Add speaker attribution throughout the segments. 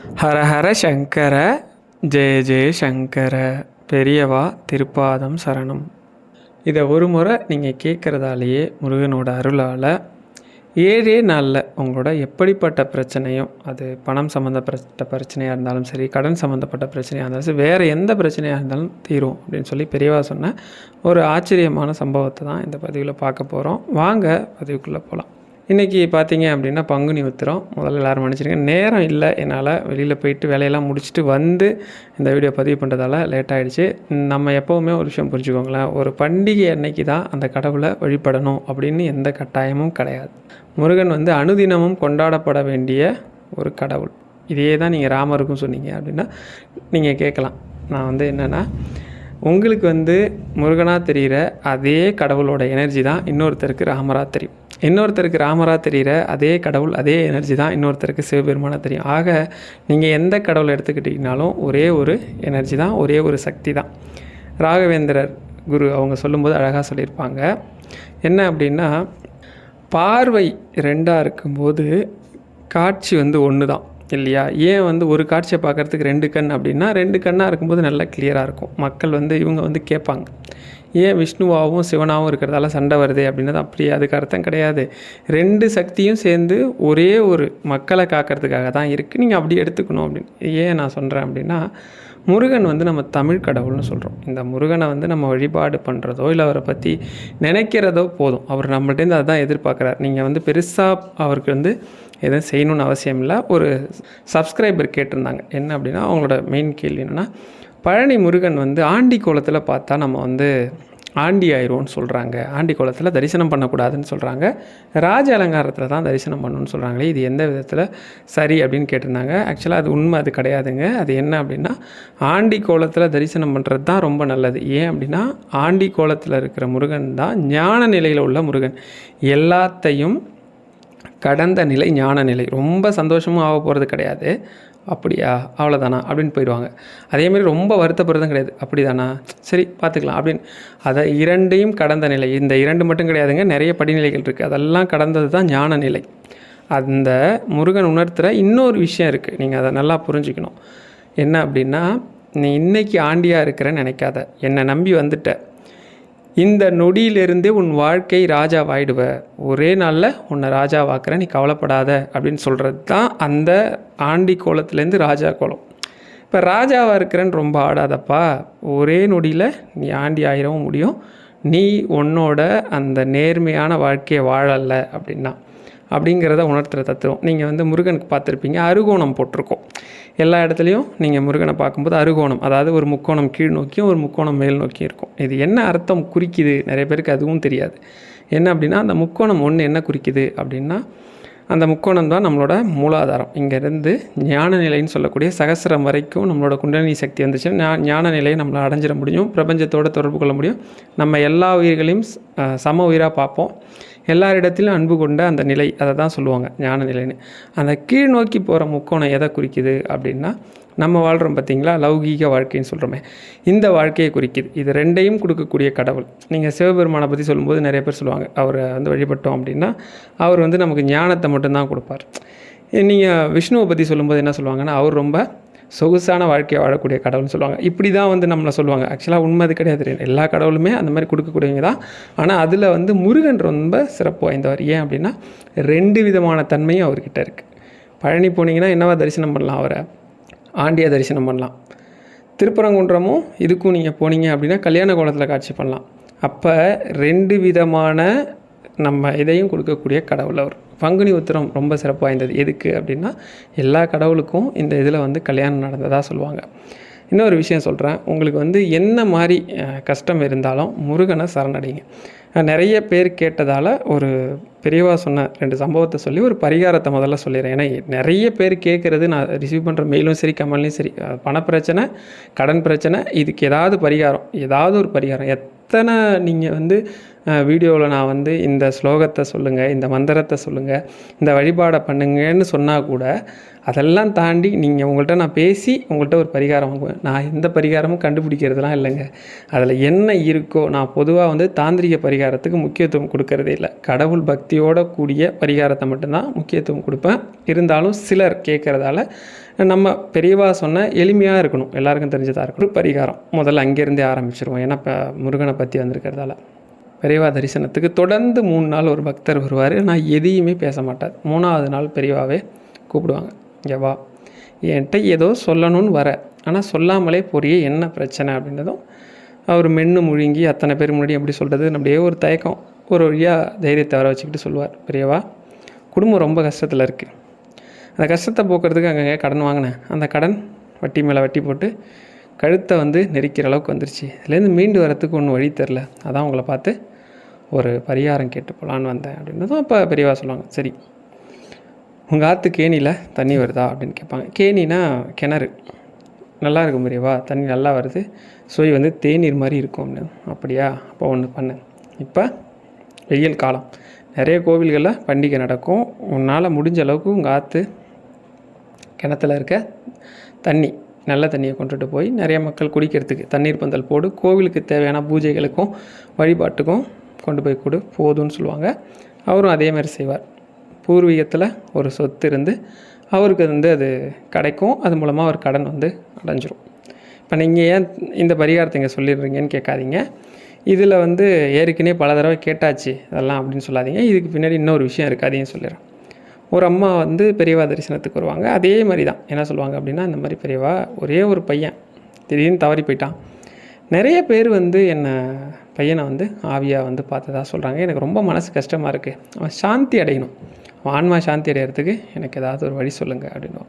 Speaker 1: ஹரஹர சங்கர ஜெய ஜெய சங்கர. பெரியவா திருப்பாதம் சரணம். இதை ஒரு முறை நீங்கள் கேட்குறதாலேயே முருகனோட அருளால் ஏழே நாளில் உங்களோட எப்படிப்பட்ட பிரச்சனையும் அது பணம் சம்மந்தப்பட்ட பிரச்சனையாக இருந்தாலும் சரி கடன் சம்மந்தப்பட்ட பிரச்சனையாக இருந்தாலும் சரி வேறு எந்த பிரச்சனையாக இருந்தாலும் தீரும் அப்படின்னு சொல்லி பெரியவா சொன்ன ஒரு ஆச்சரியமான சம்பவத்தை தான் இந்த பதிவில் பார்க்க போகிறோம் வாங்க பதிவுக்குள்ளே போகலாம் இன்றைக்கி பார்த்தீங்க அப்படின்னா பங்குனி உத்திரம். முதல்ல எல்லோரும் மன்னிச்சிருங்க. நேரம் இல்லை. என்னால் வெளியில் போயிட்டு வேலையெல்லாம் முடிச்சுட்டு வந்து இந்த வீடியோ பதிவு பண்ணுறதால லேட் ஆகிடுச்சு நம்ம எப்போவுமே ஒரு விஷயம் புரிஞ்சுக்கோங்களேன். ஒரு பண்டிகை அன்னைக்கு தான் அந்த கடவுளை வழிபடணும் அப்படின்னு எந்த கட்டாயமும் கிடையாது. முருகன் வந்து அனுதினமும் கொண்டாடப்பட வேண்டிய ஒரு கடவுள். இதே தான் நீங்கள் ராமருக்கும் சொன்னீங்க அப்படின்னா நீங்கள் கேட்கலாம். நான் வந்து என்னென்னா உங்களுக்கு வந்து முருகனாக தெரிகிற அதே கடவுளோட எனர்ஜி தான் இன்னொருத்தருக்கு ராமராக தெரியும். இன்னொருத்தருக்கு ராமராக தெரிகிற அதே கடவுள் அதே எனர்ஜி தான் இன்னொருத்தருக்கு சிவபெருமானாக தெரியும். ஆக நீங்கள் எந்த கடவுளை எடுத்துக்கிட்டிங்கனாலும் ஒரே ஒரு எனர்ஜி தான் ஒரே ஒரு சக்தி தான். ராகவேந்திரர் குரு அவங்க சொல்லும்போது அழகாக சொல்லியிருப்பாங்க. என்ன அப்படின்னா பார்வை ரெண்டாக இருக்கும்போது காட்சி வந்து ஒன்று தான் இல்லையா? ஏன் வந்து ஒரு காட்சியை பார்க்குறதுக்கு ரெண்டு கண் அப்படின்னா ரெண்டு கண்ணாக இருக்கும்போது நல்லா கிளியராக இருக்கும். மக்கள் வந்து இவங்க வந்து கேட்பாங்க. ஏன் விஷ்ணுவாகவும் சிவனாகவும் இருக்கிறதால சண்டை வருது அப்படின்னது அப்படி அதுக்கு அர்த்தம் கிடையாது. ரெண்டு சக்தியும் சேர்ந்து ஒரே ஒரு மக்களை காக்கிறதுக்காக தான் இருக்குது நீங்கள் அப்படி எடுத்துக்கணும் அப்படின்னு. ஏன் நான் சொல்கிறேன் அப்படின்னா முருகன் வந்து நம்ம தமிழ் கடவுள்னு சொல்கிறோம் இந்த முருகனை வந்து நம்ம வழிபாடு பண்ணுறதோ இல்லை அவரை பற்றி நினைக்கிறதோ போதும். அவர் நம்மள்டேருந்து அதுதான் எதிர்பார்க்குறார். நீங்கள் வந்து பெருசாக அவருக்கு வந்து எதுவும் செய்யணும்னு அவசியம் இல்லை. ஒரு சப்ஸ்கிரைபர் கேட்டிருந்தாங்க. என்ன அப்படின்னா அவங்களோட மெயின் கேள்வி என்னென்னா பழனி முருகன் வந்து ஆண்டி கோலத்தில் பார்த்தா நம்ம வந்து ஆண்டி ஆயிடுவோம்னு சொல்கிறாங்க ஆண்டி கோலத்தில் தரிசனம் பண்ணக்கூடாதுன்னு சொல்கிறாங்க ராஜ அலங்காரத்தில் தான் தரிசனம் பண்ணணும்னு சொல்கிறாங்களே இது எந்த விதத்தில் சரி அப்படின்னு கேட்டிருந்தாங்க. ஆக்சுவலாக அது உண்மை அது கிடையாதுங்க. அது என்ன அப்படின்னா ஆண்டி கோலத்தில் தரிசனம் பண்ணுறது தான் ரொம்ப நல்லது. ஏன் அப்படின்னா ஆண்டி கோலத்தில் இருக்கிற முருகன் தான் ஞான நிலையில் உள்ள முருகன். எல்லாத்தையும் கடந்த நிலை ஞான நிலை. ரொம்ப சந்தோஷமும் ஆக போகிறது கிடையாது. அப்படியா? அவ்வளோதானா அப்படின்னு போயிடுவாங்க. அதேமாதிரி ரொம்ப வருத்தப்படுறதும் கிடையாது. அப்படி தானா சரி பார்த்துக்கலாம். அப்படின்னு. அதை இரண்டையும் கடந்த நிலை. இந்த இரண்டு மட்டும் கிடையாதுங்க. நிறைய படிநிலைகள் இருக்குது அதெல்லாம் கடந்தது தான் ஞான நிலை. அந்த முருகன் உணர்த்துகிற இன்னொரு விஷயம் இருக்குது நீங்கள் அதை நல்லா புரிஞ்சுக்கணும். என்ன அப்படின்னா நீ இன்றைக்கி ஆண்டியாக இருக்கிறேன்னு நினைக்காத. என்னை நம்பி வந்துட்ட. இந்த நொடியிலிருந்தே உன் வாழ்க்கை ராஜாவாயிடுவ. ஒரே நாளில் உன்னை ராஜாவாக்குற நீ கவலைப்படாத அப்படின்னு சொல்கிறது தான் அந்த ஆண்டி கோலத்துலேருந்து ராஜா கோலம். இப்போ ராஜாவாக இருக்கிறேன்னு ரொம்ப ஆடாதப்பா. ஒரே நொடியில் நீ ஆண்டி ஆயிரவும் முடியும். நீ உன்னோட அந்த நேர்மையான வாழ்க்கையை வாழலை அப்படின்னா. அப்படிங்கிறத உணர்த்துகிற தத்துவம். நீங்கள் வந்து முருகனுக்கு பார்த்துருப்பீங்க அருகோணம் போட்டிருக்கோம். எல்லா இடத்துலையும் நீங்கள் முருகனை பார்க்கும்போது அருகோணம் அதாவது ஒரு முக்கோணம் கீழ் நோக்கியும் ஒரு முக்கோணம் மேல் நோக்கியும் இருக்கும். இது என்ன அர்த்தம் குறிக்குது? நிறைய பேருக்கு அதுவும் தெரியாது. என்ன அப்படின்னா அந்த முக்கோணம் ஒன்று என்ன குறிக்குது அப்படின்னா அந்த முக்கோணம் தான் நம்மளோட மூலாதாரம். இங்கேருந்து ஞான நிலைன்னு சொல்லக்கூடிய சகசிரம் வரைக்கும் நம்மளோட குண்டலினி சக்தி வந்துச்சுன்னா ஞான நிலையை நம்மளை அடைஞ்சிட முடியும் பிரபஞ்சத்தோடு தொடர்பு கொள்ள முடியும். நம்ம எல்லா உயிர்களையும் சம உயிராக பார்ப்போம். எல்லாரிடத்திலும் அன்பு கொண்ட அந்த நிலை அதை தான் சொல்லுவாங்க ஞான நிலைன்னு. அந்த கீழ் நோக்கி போகிற முக்கோணம் எதை குறிக்குது அப்படின்னா நம்ம வாழ்கிறோம் பார்த்திங்களா லௌகீக வாழ்க்கைன்னு சொல்கிறோமே இந்த வாழ்க்கையை குறிக்குது. இது ரெண்டையும் கொடுக்கக்கூடிய கடவுள். நீங்கள் சிவபெருமானை பற்றி சொல்லும்போது நிறைய பேர் சொல்லுவாங்க அவரை வந்து வழிபட்டோம் அப்படின்னா அவர் வந்து நமக்கு ஞானத்தை மட்டும்தான் கொடுப்பார். நீங்கள் விஷ்ணுவை பற்றி சொல்லும்போது என்ன சொல்லுவாங்கன்னா அவர் ரொம்ப சொகுசான வாழ்க்கையை வாழக்கூடிய கடவுள்னு சொல்லுவாங்க. இப்படி தான் வந்து நம்மளை சொல்லுவாங்க. ஆக்சுவலாக உண்மை அது கிடையாது. எல்லா கடவுளுமே அந்த மாதிரி கொடுக்கக்கூடியவங்க தான். ஆனால் அதில் வந்து முருகன் ரொம்ப சிறப்பு வாய்ந்தவர். ஏன் அப்படின்னா ரெண்டு விதமான தன்மையும் அவர்கிட்ட இருக்குது பழனி போனீங்கன்னா என்னவா தரிசனம் பண்ணலாம் அவரை? ஆண்டியாக தரிசனம் பண்ணலாம். திருப்பரங்குன்றமும் இதுக்கும் நீங்கள் போனீங்க அப்படின்னா கல்யாண கோலத்தில் காட்சி பண்ணலாம். அப்போ ரெண்டு விதமான நம்ம இதையும் கொடுக்கக்கூடிய கடவுள் அவர். பங்குனி உத்திரம் ரொம்ப சிறப்பு வாய்ந்தது. எதுக்கு அப்படின்னா எல்லா கடவுளுக்கும் இந்த இதில் வந்து கல்யாணம் நடந்ததாக சொல்லுவாங்க. இன்னொரு விஷயம் சொல்கிறேன் உங்களுக்கு வந்து என்ன மாதிரி கஷ்டம் இருந்தாலும் முருகனை சரணடைங்க. நிறைய பேர் கேட்டதால் ஒரு பெரியவா சொன்ன ரெண்டு சம்பவத்தை சொல்லி ஒரு பரிகாரத்தை முதல்ல சொல்லிடுறேன். ஏன்னா நிறைய பேர் கேட்குறது நான் ரிசீவ் பண்ணுற மெயிலும் சரி கமல்லையும் சரி. பணப்பிரச்சனை கடன் பிரச்சனை இதுக்கு ஏதாவது பரிகாரம் ஏதாவது ஒரு பரிகாரம். எத்தனை நீங்கள் வந்து வீடியோவில் நான் வந்து இந்த ஸ்லோகத்தை சொல்லுங்கள் இந்த மந்திரத்தை சொல்லுங்கள் இந்த வழிபாடை பண்ணுங்கன்னு சொன்னால் கூட அதெல்லாம் தாண்டி நீங்கள் உங்கள்கிட்ட நான் பேசி உங்கள்கிட்ட ஒரு பரிகாரம் வாங்குவேன். நான் எந்த பரிகாரமும் கண்டுபிடிக்கிறதுலாம் இல்லைங்க. அதில் என்ன இருக்கோ நான் பொதுவாக வந்து தாந்திரிக பரிகாரத்துக்கு முக்கியத்துவம் கொடுக்கறதே இல்லை. கடவுள் பக்தியோட கூடிய பரிகாரத்தை மட்டும்தான் முக்கியத்துவம் கொடுப்பேன். இருந்தாலும் சிலர் கேட்குறதால நம்ம பெரியவா சொன்ன எளிமையாக இருக்கணும். எல்லாருக்கும் தெரிஞ்சதாக இருக்கணும். பரிகாரம். முதல்ல அங்கேருந்தே ஆரம்பிச்சிருவோம். ஏன்னா இப்போ முருகனை பற்றி வந்திருக்கிறதால. பெரியவா தரிசனத்துக்கு தொடர்ந்து மூணு நாள் ஒரு பக்தர் வருவார். நான் எதையுமே பேச மாட்டார். மூணாவது நாள் பெரியவாவே கூப்பிடுவாங்க. இங்கே வா. என்கிட்ட ஏதோ சொல்லணும்னு வர. ஆனால் சொல்லாமலே பொரிய என்ன பிரச்சனை அப்படின்றதும் அவர் மென்று முழுங்கி அத்தனை பேர் முன்னாடி எப்படி சொல்கிறது அப்படியே ஒரு தயக்கம் ஒரு வழியாக தைரியத்தை வர வச்சுக்கிட்டு சொல்லுவார். பெரியவா குடும்பம் ரொம்ப கஷ்டத்தில் இருக்குது அந்த கஷ்டத்தை போக்குறதுக்கு அங்கங்கே கடன் வாங்கினேன். அந்த கடன் வட்டி மேலே வட்டி போட்டு கழுத்தை வந்து நெரிக்கிற அளவுக்கு வந்துருச்சு. இதுலேருந்து மீண்டு வரத்துக்கு ஒன்றும் வழி தெரில அதான் உங்களை பார்த்து ஒரு பரிகாரம் கேட்டு போகலான்னு வந்தேன் அப்படின்னதும் அப்போ பெரியவா சொல்லுவாங்க. சரி உங்கள் ஆற்று கேணியில் தண்ணி வருதா அப்படின்னு கேட்பாங்க. கேணினா கிணறு. நல்லா இருக்கும் பெரியவா தண்ணி நல்லா வருது. சுவை வந்து தேநீர் மாதிரி இருக்கும் அப்படின்னு. அப்படியா? அப்போ ஒன்று பண்ணு. இப்போ வெயில் காலம். நிறைய கோவில்களில் பண்டிகை நடக்கும். உன்னால் முடிஞ்ச அளவுக்கு உங்கள் ஆற்று கிணத்துல இருக்க தண்ணி நல்ல தண்ணியை கொண்டுட்டு போய் நிறைய மக்கள் குடிக்கிறதுக்கு தண்ணீர் பந்தல் போடு. கோவிலுக்கு தேவையான பூஜைகளுக்கும் வழிபாட்டுக்கும் கொண்டு போய் கொடு. போதும்னு சொல்லுவாங்க. அவரும் அதே மாதிரி செய்வார். பூர்வீகத்தில் ஒரு சொத்து இருந்து அவருக்கு வந்து அது கிடைக்கும். அது மூலமாக அவர் கடன் வந்து அடைஞ்சிரும். இப்போ நீங்கள் ஏன் இந்த பரிகாரத்தை இங்கே சொல்லிடுறீங்கன்னு கேட்காதீங்க. இதில் வந்து ஏற்கனவே பல தடவை கேட்டாச்சு. அதெல்லாம் அப்படின்னு சொல்லாதீங்க. இதுக்கு பின்னாடி இன்னொரு விஷயம் இருக்குது அதையும் சொல்லிடுறேன். ஒரு அம்மா வந்து பெரியவா தரிசனத்துக்கு வருவாங்க. அதே மாதிரி தான் என்ன சொல்லுவாங்க அப்படின்னா இந்த மாதிரி பெரியவா ஒரே ஒரு பையன். திடீர்னு தவறி போயிட்டான். நிறைய பேர் வந்து என்னை பையனை வந்து ஆவியாக வந்து பார்த்ததா சொல்கிறாங்க எனக்கு ரொம்ப மனசு கஷ்டமாக இருக்குது அவன் சாந்தி அடையணும். அவன் ஆன்மா சாந்தி அடையிறதுக்கு எனக்கு ஏதாவது ஒரு வழி சொல்லுங்கள் அப்படின்னு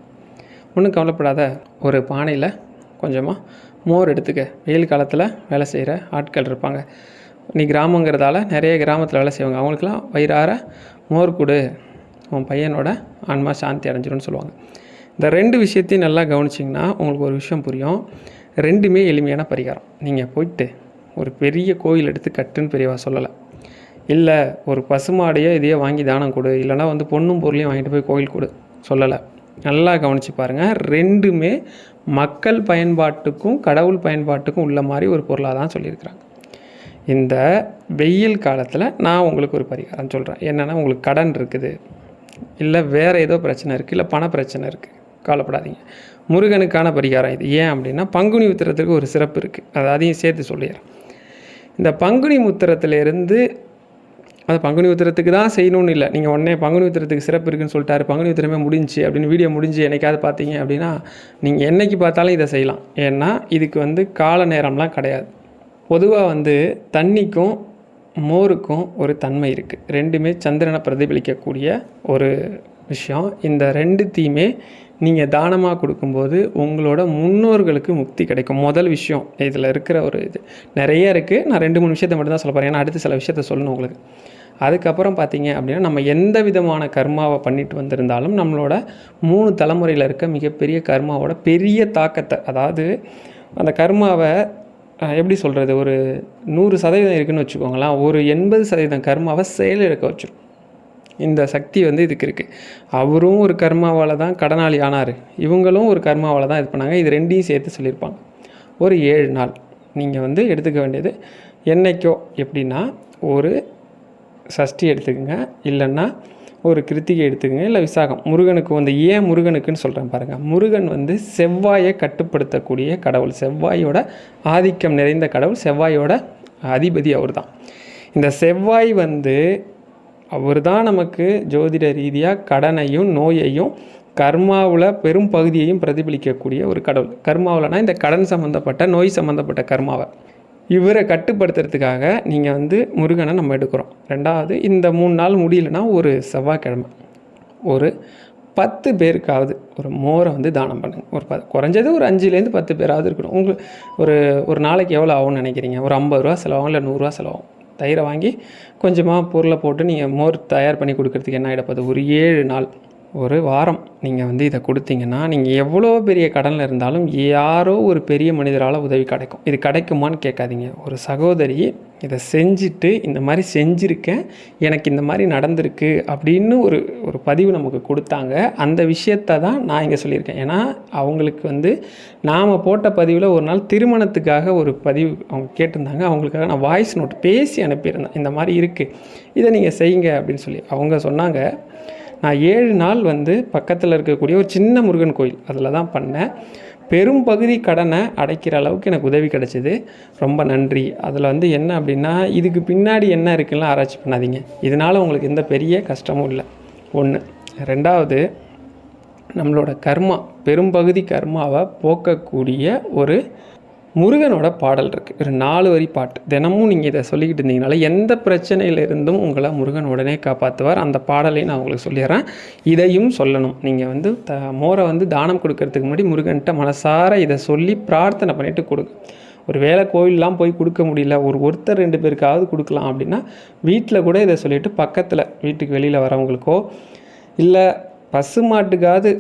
Speaker 1: ஒன்றும் கவலைப்படாத. ஒரு பானையில் கொஞ்சமாக மோர் எடுத்துக்க. வெயில் காலத்தில் வேலை செய்கிற ஆட்கள் இருப்பாங்க. நீ கிராமங்கிறதால நிறைய கிராமத்தில் வேலை செய்வாங்க. அவங்களுக்குலாம் வயிறார மோர் கொடு. உன் பையனோட ஆன்மா சாந்தி அடைஞ்சிரும்னு சொல்லுவாங்க. இந்த ரெண்டு விஷயத்தையும் நல்லா கவனிச்சிங்கன்னா உங்களுக்கு ஒரு விஷயம் புரியும். ரெண்டுமே எளிமையான பரிகாரம். நீங்கள் போயிட்டு ஒரு பெரிய கோயில் எடுத்து கட்டுன்னு பெரியவா சொல்லலை. இல்லை ஒரு பசுமாடையோ இதையோ வாங்கி தானம் கொடு. இல்லைனா வந்து பொண்ணும் பொருளையும் வாங்கிட்டு போய் கோயில் கொடு. சொல்லலை. நல்லா கவனித்து பாருங்கள் ரெண்டுமே மக்கள் பயன்பாட்டுக்கும் கடவுள் பயன்பாட்டுக்கும் உள்ள மாதிரி ஒரு பொருளாக தான் சொல்லியிருக்கிறாங்க. இந்த வெயில் காலத்தில் நான் உங்களுக்கு ஒரு பரிகாரம் சொல்கிறேன் என்னென்னா உங்களுக்கு கடன் இருக்குது. இல்லை வேறு ஏதோ பிரச்சனை இருக்குது இல்லை பண பிரச்சனை இருக்குது கவலைப்படாதீங்க. முருகனுக்கான பரிகாரம் இது. ஏன் அப்படின்னா பங்குனி உத்திரத்துக்கு ஒரு சிறப்பு இருக்குது அது அதையும் சேர்த்து சொல்லிடுறேன். இந்த பங்குனி உத்திரத்துலேருந்து அது பங்குனி உத்திரத்துக்கு தான் செய்யணும்னு இல்லை. நீங்கள் உடனே பங்குனி உத்திரத்துக்கு சிறப்பு இருக்குன்னு சொல்லிட்டாரு. பங்குனி உத்திரமே முடிஞ்சு அப்படின்னு வீடியோ முடிஞ்சு என்னைக்காவது பார்த்தீங்க அப்படின்னா நீங்கள் என்னைக்கு பார்த்தாலும் இதை செய்யலாம். ஏன்னா இதுக்கு வந்து கால நேரம்லாம் கிடையாது. பொதுவாக வந்து தண்ணிக்கும் மோருக்கும் ஒரு தன்மை இருக்குது ரெண்டுமே சந்திரனை பிரதிபலிக்கக்கூடிய ஒரு விஷயம். இந்த ரெண்டுத்தையுமே நீங்கள் தானமாக கொடுக்கும்போது உங்களோட முன்னோர்களுக்கு முக்தி கிடைக்கும். முதல் விஷயம் இதில் இருக்கிற ஒரு இது. நிறைய இருக்குது நான் ரெண்டு மூணு விஷயத்தை மட்டும் தான் சொல்ல போகிறேன் ஏன்னா அடுத்து சில விஷயத்த சொல்லணும் உங்களுக்கு. அதுக்கப்புறம் பார்த்தீங்க அப்படின்னா நம்ம எந்த விதமான கர்மாவை பண்ணிட்டு வந்திருந்தாலும் நம்மளோட மூணு தலைமுறையில் இருக்க மிகப்பெரிய கர்மாவோட பெரிய தாக்கத்தை அதாவது அந்த கர்மாவை எப்படி சொல்கிறது ஒரு நூறு சதவீதம் இருக்குன்னு வச்சுக்கோங்களேன். ஒரு எண்பது சதவீதம் கர்மாவை செயலிழக்க வச்சிடும் இந்த சக்தி வந்து இதுக்கு இருக்குது அவரும் ஒரு கர்மாவால் தான் கடனாளி ஆனார். இவங்களும் ஒரு கர்மாவால் தான் இது பண்ணாங்க. இது ரெண்டையும் சேர்த்து சொல்லியிருப்பாங்க. ஒரு ஏழு நாள் நீங்கள் வந்து எடுத்துக்க வேண்டியது என்னைக்கோ எப்படின்னா ஒரு சஷ்டி எடுத்துக்கோங்க. இல்லைன்னா ஒரு கிருத்திகை எடுத்துக்கோங்க. இல்லை விசாகம். முருகனுக்கு வந்து ஏன் முருகனுக்குன்னு சொல்கிறேன் பாருங்கள் முருகன் வந்து செவ்வாயை கட்டுப்படுத்தக்கூடிய கடவுள். செவ்வாயோட ஆதிக்கம் நிறைந்த கடவுள். செவ்வாயோட அதிபதி அவர் தான் இந்த செவ்வாய் வந்து அவர் தான் நமக்கு ஜோதிட ரீதியாக கடனையும் நோயையும் கர்மாவில் பெரும் பகுதியையும் பிரதிபலிக்கக்கூடிய ஒரு கடவுள். கர்மாவில்னா இந்த கடன் சம்மந்தப்பட்ட நோய் சம்மந்தப்பட்ட கர்மாவை. இவரை கட்டுப்படுத்துறதுக்காக நீங்கள் வந்து முருகனை நம்ம எடுக்கிறோம். ரெண்டாவது இந்த மூணு நாள் முடியலன்னா ஒரு செவ்வாய்க்கிழமை. ஒரு பத்து பேருக்காவது ஒரு மோரை வந்து தானம் பண்ணுங்கள் ஒரு ப குறைஞ்சது ஒரு அஞ்சுலேருந்து பத்து பேராவது இருக்கணும். உங்களுக்கு ஒரு ஒரு நாளைக்கு எவ்வளோ ஆகும்னு நினைக்கிறீங்க? ஒரு ஐம்பது ரூபா செலவாகும் இல்லை நூறுரூவா செலவாகும்? தயிரை வாங்கி கொஞ்சமாக பொருளை போட்டு நீங்கள் மோர் தயார் பண்ணி கொடுக்குறதுக்கு என்ன ஆகிடப்போகுது ஒரு ஏழு நாள். ஒரு வாரம் நீங்கள் வந்து இதை கொடுத்தீங்கன்னா நீங்கள் எவ்வளோ பெரிய கடனில் இருந்தாலும் யாரோ ஒரு பெரிய மனிதரால் உதவி கிடைக்கும். இது கிடைக்குமான்னு கேட்காதீங்க. ஒரு சகோதரி இதை செஞ்சுட்டு இந்த மாதிரி செஞ்சுருக்கேன் எனக்கு இந்த மாதிரி நடந்திருக்கு அப்படின்னு ஒரு ஒரு பதிவு நமக்கு கொடுத்தாங்க. அந்த விஷயத்தை தான் நான் இங்கே சொல்லியிருக்கேன். ஏன்னா அவங்களுக்கு வந்து நாம் போட்ட பதிவில் ஒரு நாள் திருமணத்துக்காக ஒரு பதிவு அவங்க கேட்டிருந்தாங்க. அவங்களுக்காக நான் வாய்ஸ் நோட் பேசி அனுப்பியிருந்தேன். இந்த மாதிரி இருக்குது இதை நீங்கள் செய்யுங்க அப்படின்னு சொல்லி. அவங்க சொன்னாங்க நான் ஏழு நாள் வந்து பக்கத்தில் இருக்கக்கூடிய ஒரு சின்ன முருகன் கோயில் அதில் தான் பண்ணேன். பெரும் பகுதி கடனை அடைக்கிற அளவுக்கு எனக்கு உதவி கிடைச்சிது. ரொம்ப நன்றி. அதில் வந்து என்ன அப்படின்னா இதுக்கு பின்னாடி என்ன இருக்குன்னா ஆராய்ச்சி பண்ணாதீங்க. இதனால் உங்களுக்கு எந்த பெரிய கஷ்டமும் இல்லை. ஒன்று ரெண்டாவது நம்மளோட கர்மா பெரும்பகுதி கர்மாவை போக்கக்கூடிய ஒரு முருகனோட பாடல் இருக்குது ஒரு நாலு வரி பாட்டு. தினமும் நீங்கள் இதை சொல்லிக்கிட்டு இருந்தீங்கனால எந்த பிரச்சனையிலிருந்தும் உங்களை முருகன் உடனே காப்பாற்றுவார் அந்த பாடலையும் நான் உங்களுக்கு சொல்லிடுறேன். இதையும் சொல்லணும். நீங்கள் வந்து த மோரை வந்து தானம் கொடுக்கறதுக்கு முன்னாடி முருகன்கிட்ட மனசார இதை சொல்லி பிரார்த்தனை பண்ணிட்டு கொடுங்க. ஒரு வேளை கோயிலெலாம் போய் கொடுக்க முடியல ஒரு ஒருத்தர் ரெண்டு பேருக்காவது கொடுக்கலாம் அப்படின்னா வீட்டில் கூட இதை சொல்லிவிட்டு பக்கத்தில் வீட்டுக்கு வெளியில் வரவங்களுக்கோ இல்லை பசு மாட்டுக்காவது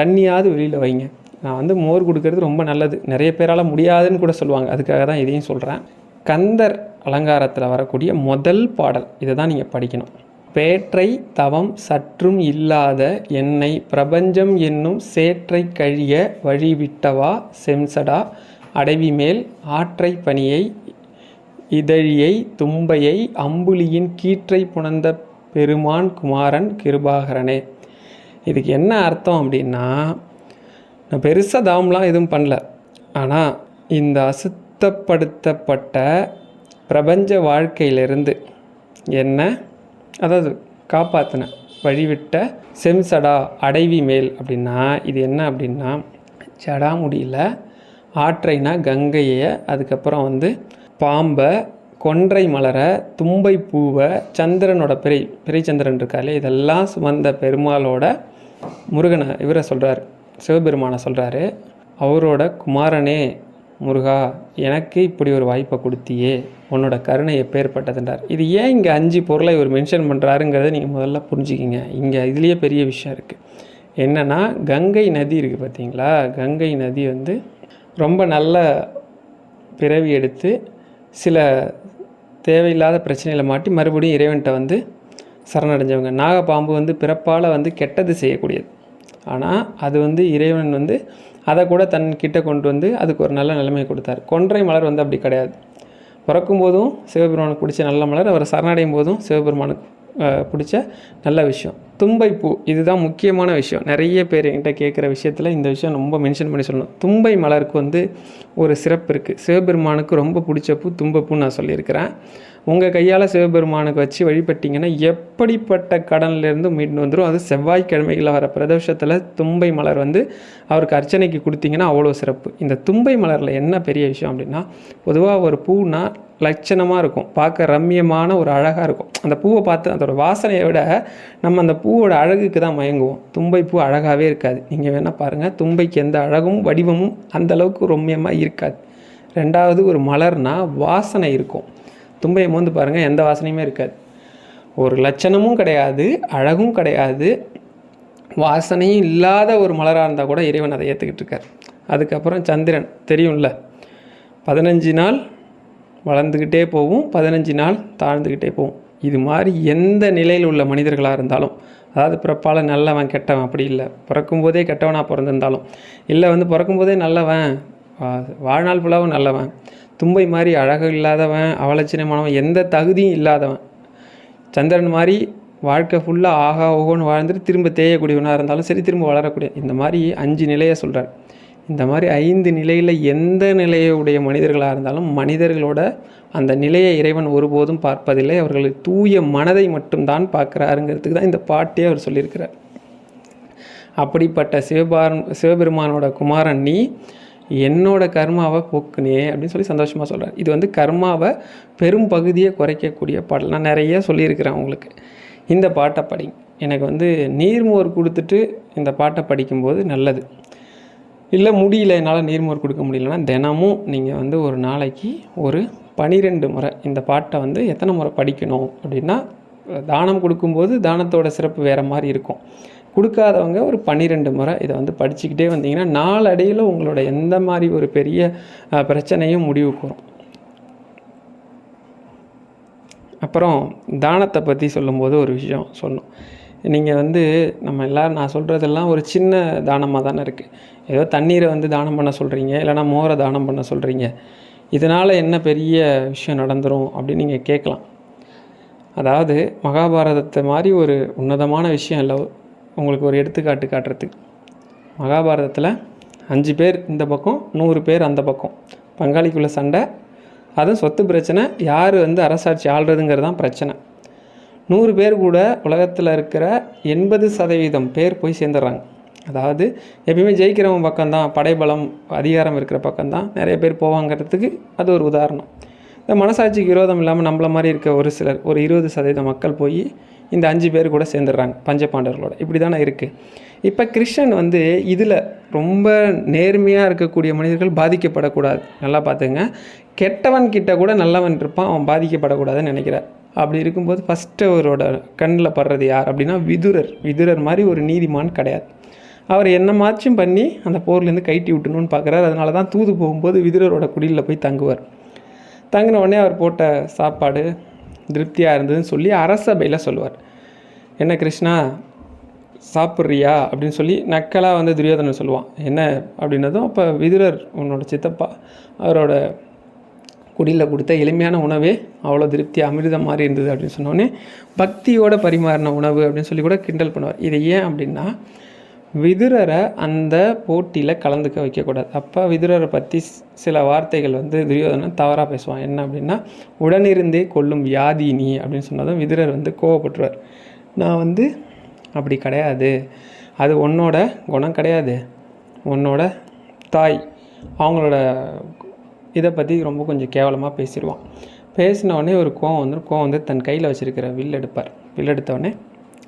Speaker 1: தண்ணியாவது வெளியில் வைங்க. வந்து மோர் கொடுக்கறது ரொம்ப நல்லது. நிறைய பேரால் முடியாதுன்னு கூட சொல்லுவாங்க. அதுக்காக தான் இதையும் சொல்கிறேன் கந்தர் அலங்காரத்தில் வரக்கூடிய முதல் பாடல் இதை தான் நீங்கள் படிக்கணும். பேற்றை தவம் சற்றும் இல்லாத என்னை பிரபஞ்சம் என்னும் சேற்றை கழிய வழிவிட்டவா செம்சடா? அடைவி மேல் ஆற்றை பனியை இதழியை தும்பையை அம்புலியின் கீற்றை புணர்ந்த பெருமான் குமாரன் கிருபாகரனே. இதுக்கு என்ன அர்த்தம் அப்படின்னா நான் பெருசாக தாம்லாம் எதுவும் பண்ணல. ஆனால் இந்த அசுத்தப்படுத்தப்பட்ட பிரபஞ்ச வாழ்க்கையிலிருந்து என்ன அதாவது காப்பாற்றின வழிவிட்ட செம்சடா அடைவி மேல் அப்படின்னா இது என்ன அப்படின்னா ஜடா ஆற்றைனா கங்கையை அதுக்கப்புறம் வந்து பாம்பை கொன்றை மலரை தும்பை பூவை சந்திரனோட பிறை பிறைச்சந்திரன் இருக்காலே இதெல்லாம் சுமந்த பெருமாளோட முருகனை இவரை சொல்கிறார் சிவபெருமானை சொல்கிறாரு அவரோட குமாரனே முருகா எனக்கு இப்படி ஒரு வாய்ப்பை கொடுத்தியே உன்னோட கருணை எப்பேற்பட்டதுன்றார் இது ஏன் இங்கே அஞ்சு பொருளை இவர் மென்ஷன் பண்ணுறாருங்கிறத நீங்கள் முதல்ல புரிஞ்சுக்கிங்க. இங்கே இதுலேயே பெரிய விஷயம் இருக்குது என்னென்னா கங்கை நதி இருக்குது பார்த்தீங்களா கங்கை நதி வந்து ரொம்ப நல்ல பிறவி எடுத்து சில தேவையில்லாத பிரச்சனையில் மாட்டி மறுபடியும் இறைவன்கிட்ட வந்து சரணடைஞ்சவங்க. நாகப்பாம்பு வந்து பிறப்பால் வந்து கெட்டது செய்யக்கூடியது. ஆனால் அது வந்து இறைவன் வந்து அதை கூட தன் கிட்ட கொண்டு வந்து அதுக்கு ஒரு நல்ல நிலைமையை கொடுத்தார். கொன்றை மலர் வந்து அப்படி கிடையாது. பிறக்கும் போதும் சிவபெருமானுக்கு பிடிச்ச நல்ல மலர் அவர் சரணடையும் போதும் சிவபெருமானுக்கு பிடிச்ச நல்ல விஷயம். தும்பை பூ இதுதான் முக்கியமான விஷயம். நிறைய பேர் என்கிட்ட கேட்குற விஷயத்தில் இந்த விஷயம் ரொம்ப மென்ஷன் பண்ணி சொல்லணும். தும்பை மலருக்கு வந்து ஒரு சிறப்பு இருக்குது சிவபெருமானுக்கு ரொம்ப பிடிச்ச பூ தும்பப்பூன்னு நான் சொல்லியிருக்கிறேன். உங்கள் கையால் சிவபெருமானுக்கு வச்சு வழிபட்டிங்கன்னா எப்படிப்பட்ட கடன்லேருந்து மீண்டு வந்துடும் அது செவ்வாய்க்கிழமைகளில் வர பிரதோஷத்தில் தும்பை மலர் வந்து அவருக்கு அர்ச்சனைக்கு கொடுத்தீங்கன்னா அவ்வளோ சிறப்பு. இந்த தும்பை மலரில் என்ன பெரிய விஷயம் அப்படின்னா பொதுவாக ஒரு பூனா லட்சணமாக இருக்கும். பார்க்க ரம்மியமான ஒரு அழகாக இருக்கும். அந்த பூவை பார்த்து அதோட வாசனையை விட நம்ம அந்த பூவோட அழகுக்கு தான் மயங்குவோம். தும்பை பூ அழகாகவே இருக்காது. நீங்கள் வேணால் பாருங்கள் தும்பைக்கு எந்த அழகும் வடிவமும் அந்தளவுக்கு ரம்யமாக இருக்காது. ரெண்டாவது ஒரு மலர்னால் வாசனை இருக்கும். தும்பையை மோந்து பாருங்கள் எந்த வாசனையுமே இருக்காது. ஒரு லட்சணமும் கிடையாது அழகும் கிடையாது வாசனையும் இல்லாத ஒரு மலராக இருந்தால் கூட இறைவன் அதை ஏற்றுக்கிட்டு இருக்கார். அதுக்கப்புறம் சந்திரன் தெரியும்ல? பதினஞ்சு நாள் வளர்ந்துக்கிட்டே போகும் பதினஞ்சு நாள் தாழ்ந்துக்கிட்டே போகும். இது மாதிரி எந்த நிலையில் உள்ள மனிதர்களாக இருந்தாலும் அதாவது பிறப்பால் நல்லவன் கெட்டவன் அப்படி இல்லை. பிறக்கும்போதே கெட்டவனாக பிறந்திருந்தாலும் இல்லை வந்து பிறக்கும்போதே நல்லவன் வா- வாழ்நாள் ஃபுல்லாகவும் நல்லவன் தும்பை மாதிரி அழகு இல்லாதவன் அவலட்சணமானவன் எந்த தகுதியும் இல்லாதவன். சந்திரன் மாதிரி வாழ்க்கை ஃபுல்லாக ஆகா ஓகோன்னு வாழ்ந்துட்டு திரும்ப தேயக்கூடியவனாக இருந்தாலும் சரி திரும்ப வளரக்கூடிய. இந்த மாதிரி அஞ்சு நிலையை சொல்கிறார் இந்த மாதிரி ஐந்து நிலையில் எந்த நிலையுடைய மனிதர்களாக இருந்தாலும் மனிதர்களோட அந்த நிலையை இறைவன் ஒருபோதும் பார்ப்பதில்லை. அவர்கள் தூய மனதை மட்டும்தான் பார்க்குறாருங்கிறதுக்கு தான் இந்த பாட்டே அவர் சொல்லியிருக்கிறார். அப்படிப்பட்ட சிவபாரன் சிவபெருமானோட குமாரன் நீ என்னோட கர்மாவை போக்குனே அப்படின்னு சொல்லி சந்தோஷமாக சொல்கிறார் இது வந்து கர்மாவை பெரும் பகுதியை குறைக்கக்கூடிய பாடல். நான் நிறைய சொல்லியிருக்கிறேன் உங்களுக்கு. இந்த பாட்டை படி. எனக்கு வந்து நீர்மோர் கொடுத்துட்டு இந்த பாட்டை படிக்கும்போது நல்லது. இல்லை முடியல. என்னால் நீர்மோர் கொடுக்க முடியலன்னா தினமும் நீங்கள் வந்து ஒரு நாளைக்கு ஒரு பனிரெண்டு முறை இந்த பாட்டை வந்து எத்தனை முறை படிக்கணும் அப்படின்னா தானம் கொடுக்கும்போது தானத்தோட சிறப்பு வேறு மாதிரி இருக்கும். கொடுக்காதவங்க ஒரு பன்னிரெண்டு முறை இதை வந்து படிச்சுக்கிட்டே வந்தீங்கன்னா நாளடையில் உங்களோட எந்த மாதிரி ஒரு பெரிய பிரச்சனையும் முடிவுக்கு வரும் அப்புறம் தானத்தை பற்றி சொல்லும்போது ஒரு விஷயம் சொன்னோம். நீங்கள் வந்து நம்ம எல்லோரும் நான் சொல்கிறதெல்லாம் ஒரு சின்ன தானமாக தானே இருக்குது ஏதோ தண்ணீரை வந்து தானம் பண்ண சொல்கிறீங்க இல்லைனா மோரை தானம் பண்ண சொல்கிறீங்க இதனால் என்ன பெரிய விஷயம் நடந்துரும் அப்படின்னு நீங்கள் கேட்கலாம். அதாவது மகாபாரதத்தை மாதிரி ஒரு உன்னதமான விஷயம் இல்லை. உங்களுக்கு ஒரு எடுத்துக்காட்டு காட்டுறதுக்கு. மகாபாரதத்தில் அஞ்சு பேர் இந்த பக்கம் நூறு பேர் அந்த பக்கம். பங்காளிக்குள்ள சண்டை. அதுவும் சொத்து பிரச்சனை. யார் வந்து அரசாட்சி ஆள்றதுங்கிறது தான் பிரச்சனை. நூறு பேர் கூட உலகத்தில் இருக்கிற எண்பது சதவீதம் பேர் போய் சேர்ந்துடுறாங்க. அதாவது எப்பயுமே ஜெயிக்கிறவன் பக்கம்தான். படைபலம் அதிகாரம் இருக்கிற பக்கம்தான். நிறைய பேர் போவாங்கிறதுக்கு அது ஒரு உதாரணம். இந்த மனசாட்சிக்கு விரோதம் இல்லாமல் நம்மள மாதிரி இருக்க ஒரு சிலர் ஒரு இருபது சதவீத மக்கள் போய் இந்த அஞ்சு பேர் கூட சேர்ந்துடுறாங்க பஞ்சபாண்டவர்களோட. இப்படி தானே இருக்குது இப்போ கிருஷ்ணன் வந்து இதில் ரொம்ப நேர்மையாக இருக்கக்கூடிய மனிதர்கள் பாதிக்கப்படக்கூடாது. நல்லா பார்த்துங்க. கெட்டவன் கிட்ட கூட நல்லவன் இருப்பான் அவன் பாதிக்கப்படக்கூடாதுன்னு நினைக்கிறார். அப்படி இருக்கும்போது ஃபஸ்ட்டு அவரோட கண்ணில் படுறது யார் அப்படின்னா விதுரர். விதுரர் மாதிரி ஒரு நீதிமான் கிடையாது. அவர் என்ன மாச்சும் பண்ணி அந்த போர்லேருந்து கைட்டி விட்டணும்னு பார்க்குறாரு. அதனால தான் தூது போகும்போது விதுரரோட குடியில் போய் தங்குவார். தங்கின உடனே அவர் போட்ட சாப்பாடு திருப்தியாக இருந்ததுன்னு சொல்லி அரசபையில் சொல்லுவார். என்ன கிருஷ்ணா சாப்பிட்றியா? அப்படின்னு சொல்லி நக்கலாக வந்து துரியோதனன் சொல்லுவான். என்ன? அப்படின்னதும் அப்போ விதுரர் உன்னோட சித்தப்பா அவரோட குடியில் கொடுத்த எளிமையான உணவே அவ்வளோ திருப்தி அமிர்தம் மாதிரி இருந்தது அப்படின்னு சொன்னோடனே பக்தியோட பரிமாறின உணவு அப்படின்னு சொல்லி கூட கிண்டல் பண்ணுவார். இது ஏன் அப்படின்னா விதுரரை அந்த போட்டியில் கலந்துக்க வைக்கக்கூடாது. அப்போ விதுரரை பற்றி சில வார்த்தைகள் வந்து துரியோதனன் தவறாக பேசுவான். என்ன அப்படின்னா உடனிருந்தே கொல்லும் வியாதி நீ அப்படின்னு சொன்னதும் விதுரர் வந்து கோவப்பட்டுருவார். நான் வந்து அப்படி கிடையாது. அது உன்னோட குணம் கிடையாது. உன்னோட தாய். அவங்களோட இதை பற்றி ரொம்ப கொஞ்சம் கேவலமாக பேசிடுவான் பேசினவொடனே ஒரு கோவம் வந்துடும் கோவம் வந்து தன் கையில் வச்சுருக்கிற வில் எடுப்பார். வில் எடுத்த உடனே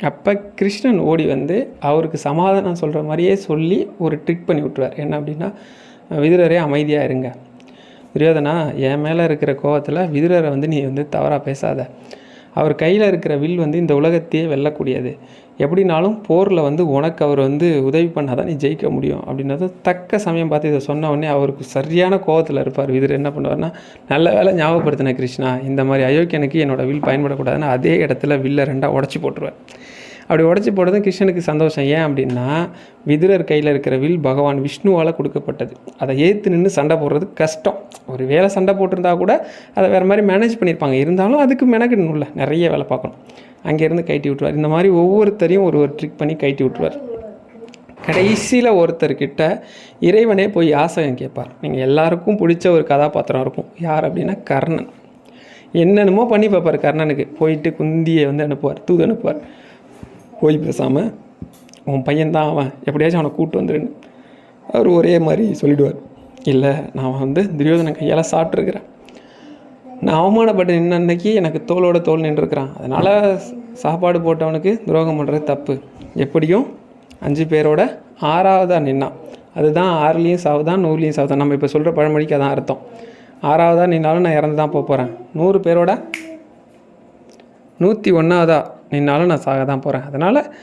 Speaker 1: அப்போ கிருஷ்ணன் ஓடி வந்து அவருக்கு சமாதானம் சொல்கிற மாதிரியே சொல்லி ஒரு ட்ரிக் பண்ணி விட்ருவார் என்ன அப்படின்னா விதுரரே அமைதியாக இருங்க. துரியோதனா என் மேலே இருக்கிற கோவத்தில் விதுரரை வந்து நீ வந்து தவறாக பேசாத. அவர் கையில் இருக்கிற வில் வந்து இந்த உலகத்தையே வெல்லக்கூடியது. எப்படினாலும் போரில் வந்து உனக்கு அவர் வந்து உதவி பண்ணால் தான் நீ ஜெயிக்க முடியும் அப்படின்னது தக்க சமயம் பார்த்து இதை சொன்ன உடனே அவருக்கு சரியான கோவத்தில் இருப்பார். விதிர் என்ன பண்ணுவார்னா நல்ல வேலை ஞாபகப்படுத்தின கிருஷ்ணா இந்த மாதிரி அயோக்கியனுக்கு என்னோட வில் பயன்படக்கூடாதுன்னு அதே இடத்துல வில்லை ரெண்டாக உடச்சி போட்டுருவேன். அப்படி உடச்சி போட்டதும் கிருஷ்ணனுக்கு சந்தோஷம். ஏன் அப்படின்னா விதுரர் கையில் இருக்கிற வில் பகவான் விஷ்ணுவால் கொடுக்கப்பட்டது. அதை ஏற்று நின்று சண்டை போடுறது கஷ்டம். ஒரு வேலை சண்டை போட்டிருந்தா கூட அதை வேறு மாதிரி மேனேஜ் பண்ணியிருப்பாங்க. இருந்தாலும் அதுக்கு மெனக்கிடணும்ல. நிறைய வேலை பார்க்கணும். அங்கேருந்து கைட்டி விட்டுருவார். இந்த மாதிரி ஒவ்வொருத்தரையும் ஒரு ஒரு ட்ரிக் பண்ணி கைட்டி விட்டுருவார். கடைசியில் ஒருத்தர்கிட்ட இறைவனே போய் யாசகம் கேட்பார். நீங்கள் எல்லாருக்கும் பிடிச்ச ஒரு கதாபாத்திரம் இருக்கும். யார் அப்படின்னா கர்ணன். என்னென்னமோ பண்ணி பார்ப்பார் கர்ணனுக்கு. போயிட்டு குந்தியை வந்து அனுப்புவார் தூது அனுப்புவார். போய் பேசாமல் உன் பையன்தான் அவன். எப்படியாச்சும் அவனை கூப்பிட்டு வந்துடுன்னு அவர் ஒரே மாதிரி சொல்லிடுவார். இல்லை நான் வந்து துரியோதன கையால் சாப்பிட்ருக்குறேன் நான் அவமானப்பட்டு நின்ன அன்னைக்கு எனக்கு தோளோட தோல் நின்றுருக்கிறான். அதனால் சாப்பாடு போட்டவனுக்கு துரோகம் பண்ணுறது தப்பு. எப்படியும் அஞ்சு பேரோட ஆறாவதாக நின்னான். அதுதான் ஆறுலேயும் சாவுதான் நூறுலேயும் சாவுதான். நம்ம இப்போ சொல்கிற பழமொழிக்கு அதான் அர்த்தம். ஆறாவதாக நின்னாலும் நான் இறந்து தான் போக போகிறேன் நூறு பேரோட நூற்றி ஒன்றாவதா நின்னாலும் நான் சாக தான் போகிறேன் அதனால்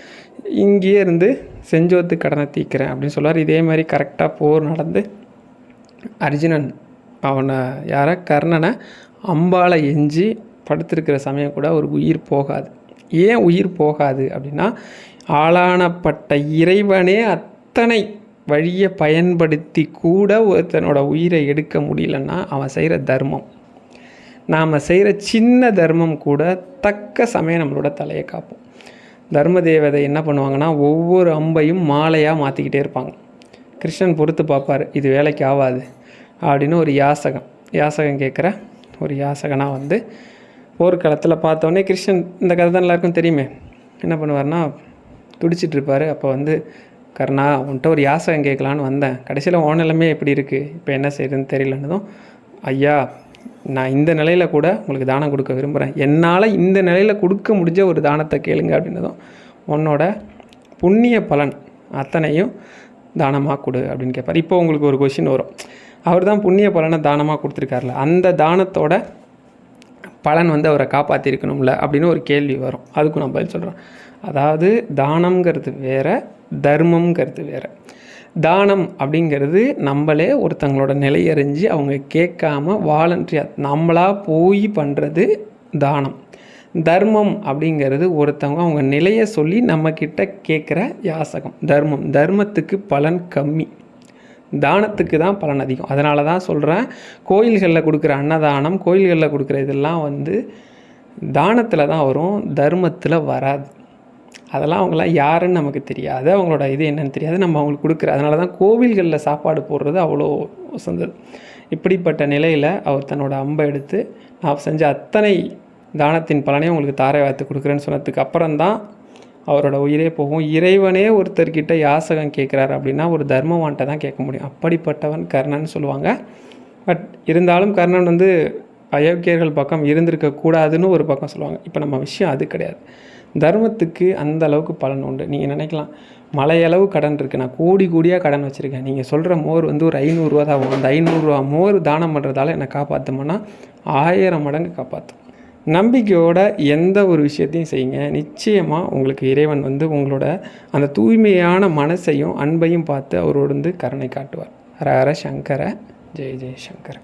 Speaker 1: இங்கேயே இருந்து செஞ்சோத்து கடனை தீக்கிறேன் அப்படின்னு சொல்லுவார். இதே மாதிரி கரெக்டாக போர் நடந்து அர்ஜுனன் அவனை யாரை? கர்ணனை அம்பால் எஞ்சி படுத்திருக்கிற சமயம் கூட ஒரு உயிர் போகாது. ஏன் உயிர் போகாது அப்படின்னா ஆளானப்பட்ட இறைவனே அத்தனை வழியை பயன்படுத்தி கூட ஒருத்தனோட உயிரை எடுக்க முடியலன்னா அவன் செய்கிற தர்மம். நாம் செய்கிற சின்ன தர்மம் கூட தக்க சமயம் நம்மளோட தலையை காப்போம். தர்ம தேவதை என்ன பண்ணுவாங்கன்னா ஒவ்வொரு அம்பையும் மாலையாக மாற்றிக்கிட்டே இருப்பாங்க. கிருஷ்ணன் பொறுத்து பார்ப்பார் இது வேலைக்கு ஆகாது அப்படின்னு ஒரு யாசகம். யாசகம் கேட்குற ஒரு யாசகனாக வந்து போர்க்களத்தில் பார்த்தோன்னே கிருஷ்ணன் இந்த கதை தான் எல்லாருக்கும் தெரியுமே. என்ன பண்ணுவார்னா துடிச்சிட்டு இருப்பார் அப்போ வந்து கர்ணா உன்கிட்ட ஒரு யாசகம் கேட்கலான்னு வந்தேன். கடைசியில் ஓன நிலைமை எப்படி இருக்குது இப்போ என்ன செய்யுதுன்னு தெரியலன்னதும் ஐயா நான் இந்த நிலையில் கூட உங்களுக்கு தானம் கொடுக்க விரும்புகிறேன் என்னால் இந்த நிலையில் கொடுக்க முடிஞ்ச ஒரு தானத்தை கேளுங்க அப்படின்னதும் உன்னோட புண்ணிய பலன் அத்தனையும் தானமாக கொடு அப்படின்னு கேட்பார் இப்போ உங்களுக்கு ஒரு கொஷின் வரும். அவர் தான் புண்ணிய பலனை தானமாக கொடுத்துருக்காருல. அந்த தானத்தோட பலன் வந்து அவரை காப்பாற்றிருக்கணும்ல அப்படின்னு ஒரு கேள்வி வரும். அதுக்கும் நான் பதில் சொல்கிறேன் அதாவது தானம்ங்கிறது வேற தர்மம்ங்கிறது வேற. தானம் அப்படிங்கிறது நம்மளே ஒருத்தங்களோட நிலையறிஞ்சு அவங்க கேட்காம வாலண்டியாக நம்மளா போய் பண்ணுறது தானம். தர்மம் அப்படிங்கிறது ஒருத்தவங்க அவங்க நிலையை சொல்லி நம்மக்கிட்ட கேட்குற யாசகம். தர்மம் தர்மத்துக்கு பலன் கம்மி. தானத்துக்கு தான் பலன் அதிகம். அதனால தான் சொல்கிறேன் கோயில்களில் கொடுக்குற அன்னதானம் கோயில்களில் கொடுக்குற இதெல்லாம் வந்து தானத்தில் தான் வரும் தர்மத்தில் வராது. அதெல்லாம் அவங்களாம் யாருன்னு நமக்கு தெரியாது. அவங்களோட இது என்னன்னு தெரியாது. நம்ம அவங்களுக்கு கொடுக்குற அதனால தான் கோவில்களில் சாப்பாடு போடுறது அவ்வளோ உசந்தது இப்படிப்பட்ட நிலையில் அவர் தன்னோட அம்பை எடுத்து நான் செஞ்ச அத்தனை தானத்தின் பலனையும் உங்களுக்கு தாரை வார்த்து கொடுக்குறேன்னு சொன்னதுக்கு அப்புறம் தான் அவரோட உயிரே போகும். இறைவனே ஒருத்தர்கிட்ட யாசகம் கேட்குறாரு அப்படின்னா ஒரு தர்மவான்ட்ட தான் கேட்க முடியும். அப்படிப்பட்டவன் கர்ணன் சொல்லுவாங்க. பட் இருந்தாலும் கர்ணன் வந்து அயோக்கியர்கள் பக்கம் இருந்திருக்க கூடாதுன்னு ஒரு பக்கம் சொல்லுவாங்க. இப்போ நம்ம விஷயம் அது கிடையாது. தர்மத்துக்கு அந்த அளவுக்கு பலன் உண்டு. நீங்கள் நினைக்கலாம். மலையளவு கடன் இருக்குது நான் கோடி கோடியாக கடன் வச்சுருக்கேன். நீங்கள் சொல்கிற மோர் வந்து ஒரு ஐநூறுரூவா தான் ஆகும் அந்த ஐநூறுரூவா மோர் தானம் பண்ணுறதால என்னை காப்பாற்றுமோன்னா ஆயிரம் மடங்கு காப்பாற்றும் நம்பிக்கையோட எந்த ஒரு விஷயத்தையும் செய்யுங்க. நிச்சயமாக உங்களுக்கு இறைவன் வந்து உங்களோட அந்த தூய்மையான மனசையும் அன்பையும் பார்த்து அவரோடு வந்து கருணை காட்டுவார். ஹர ஹர சங்கர ஜெய ஜெய சங்கர.